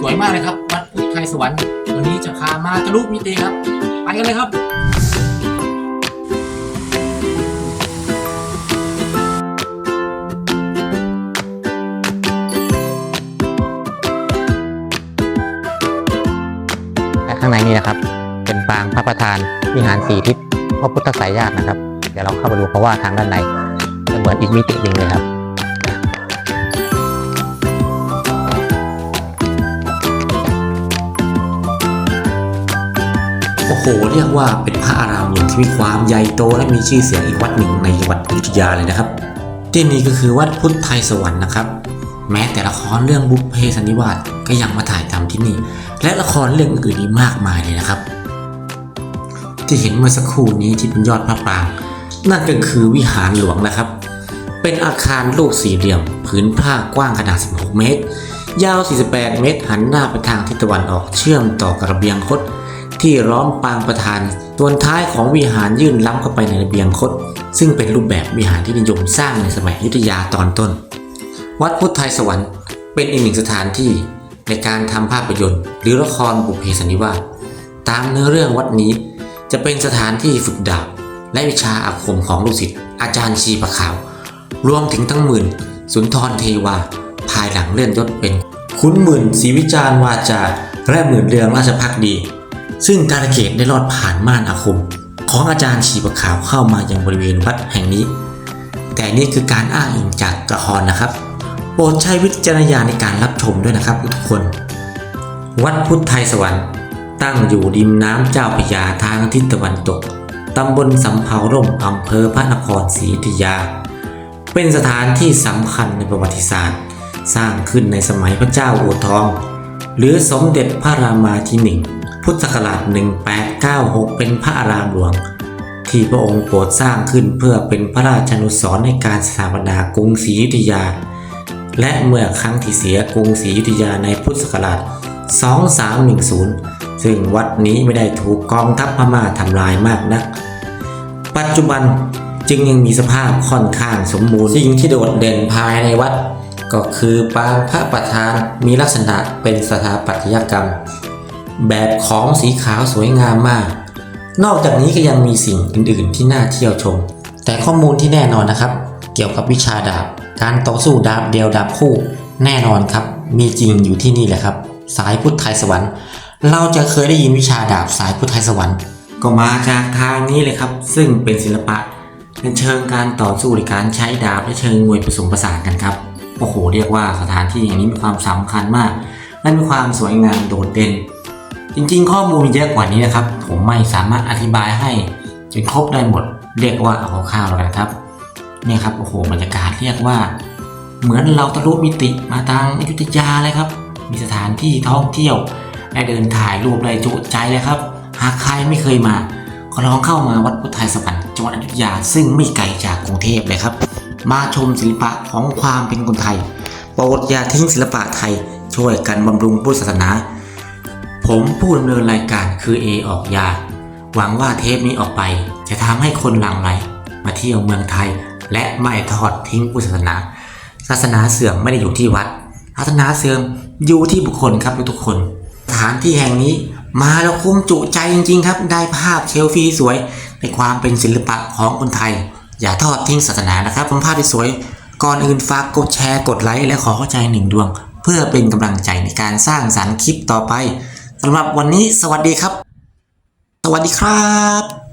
สวยมากเลยครับวัดพุทธไทยสวรรค์วันนี้จะพามาทะลุมิติครับ ไปกันเลยครับและข้างในนี่นะครับ เป็นปางพระประธานวิหารสี่ทิศพระพุทธสายญาตินะครับ เดี๋ยวเราเข้าไปดูเพราะว่าทางด้านในจะเหมือนอีกมิติหนึ่งเลยครับ เรียกว่าเป็นพระอารามหลวงที่มีความใหญ่โตและมีชื่อเสียงอีกวัดหนึ่งในจังหวัดอยุธยาเลยนะครับ ที่นี่ก็คือวัดพุทธไทยสวรรค์นะครับ แม้แต่ละครเรื่องบุพเพสันนิวาสก็ยังมาถ่ายทำที่นี่ และละครเรื่องอื่นๆอีกมากมายเลยนะครับ ที่เห็นเมื่อสักครู่นี้ที่เป็นยอดพระปรางนั่นก็คือวิหารหลวงนะครับ เป็นอาคารรูปสี่เหลี่ยม ผืนผ้ากว้างขนาด 16 เมตร ยาว 48 เมตร หันหน้าไปทางทิศตะวันออกเชื่อมต่อกับระเบียงคด ที่ล้อมปางประธานส่วนท้ายของวิหารยื่นล้ำเข้าไปในระเบียงคด ซึ่งเป็นรูปแบบวิหารที่นิยมสร้างในสมัยยุทธยาตอนต้น วัดพุทธไทยสวรรค์เป็นอีกหนึ่งสถานที่ในการทำภาพยนตร์ หรือละครบุพเพสันนิวาสตามเนื้อเรื่องวัดนี้ จะเป็นสถานที่ฝึกดาบและวิชาอาคมของลูกศิษย์อาจารย์ชีประขาว รวมถึงทั้งหมื่น สุนทรเทวา ภายหลังเลื่อนยศเป็นขุนหมื่นศรีวิจารวาจา และหมื่นเรืองราชพักดี ซึ่งการเกตได้รอดผ่านม่านอาคม ของอาจารย์ชีประขาวเข้ามายังบริเวณวัดแห่งนี้ แต่นี่คือการอ้างอิงจากละครนะครับ โปรดใช้วิจารณญาณในการรับชมด้วยนะครับทุกคน วัดพุทธไทยสวรรค์ ตั้งอยู่ริมน้ำเจ้าพยาทางทิศตะวันตกตำบลสำเภาร่มอำเภอพระนครศรีอยุธยา เป็นสถานที่สำคัญในประวัติศาสตร์ สร้างขึ้นในสมัยพระเจ้าอู่ทอง หรือสมเด็จพระรามาที่หนึ่ง พุทธศักราช 1896 เป็นพระอารามหลวง ที่พระองค์โปรดสร้างขึ้นเพื่อเป็นพระราชานุสรณ์ในการสถาปนากรุงศรีอยุธยา และเมื่อครั้งที่เสียกรุงศรีอยุธยาในพุทธศักราช 2310 ซึ่งวัดนี้ไม่ได้ถูกกองทัพพม่าทำลายมากนัก ปัจจุบันจึงยังมีสภาพค่อนข้างสมบูรณ์สิ่งที่โดดเด่นภายในวัด ก็คือปางพระประธานมีลักษณะเป็นสถาปัตยกรรม แบบของสีขาวสวยงามมาก นอกจากนี้ก็ยังมีสิ่งอื่น ๆ ที่น่าเที่ยวชม แต่ข้อมูลที่แน่นอนนะครับ เกี่ยวกับวิชาดาบ การต่อสู้ดาบเดียวดาบคู่ แน่นอนครับ มีจริงอยู่ที่นี่แหละครับ สายพุทธไทยสวรรค์ เราจะเคยได้ยินวิชาดาบสายพุทธไทยสวรรค์ ก็มาจากทางนี้เลยครับ ซึ่งเป็นศิลปะในเชิงการต่อสู้ในการใช้ดาบและเชิงมวยผสมผสานกันครับโอ้โหเรียกว่าสถานที่แห่างนี้มีความสำคัญมาก และมีความสวยงามโดดเด่น จริงๆ ข้อมูลมีเยอะกว่านี้นะครับ ผมไม่สามารถอธิบายให้จนครบได้หมด เรียกว่าเอาคร่าวๆแล้วกันครับเนี่ยครับโอ้โหบรรยากาศเรียกว่า เหมือนเราทะลุมิติมาทางอยุธยาเลยครับ มีสถานที่ท่องเที่ยวและเดินถ่ายรูปได้จุใจเลยครับ หากใครไม่เคยมา ก็ลองเข้ามาวัดพุทธไทยสวรรค์จังหวัดอยุธยา ซึ่งไม่ไกลจากกรุงเทพเลยครับ มาชมศิลปะของความเป็นคนไทยโปรดอย่าทิ้งศิลปะไทยช่วยกันบำรุงพุทธศาสนา ผมผู้ดำเนินรายการคือเอออกยา หวังว่าเทปนี้ออกไป จะทำให้คนหลั่งไหลมาเที่ยวเมืองไทย และไม่ทอดทิ้งพุทธศาสนา ศาสนาเสื่อมไม่ได้อยู่ที่วัดศาสนาเสื่อมอยู่ที่บุคคลครับทุกคนสถานที่แห่งนี้มาแล้วคุ้มจุใจจริง ๆ ครับ ได้ภาพเชลฟีสวย ในความเป็นศิลปะของคนไทย อย่าทอดทิ้งศาสนานะครับผมภาพที่สวย ก่อนอื่นฝากกดแชร์กดไลค์และขอเข้าใจหนึ่งดวง เพื่อเป็นกำลังใจในการสร้างสรรค์คลิปต่อไป สำหรับวันนี้สวัสดีครับ สวัสดีครับ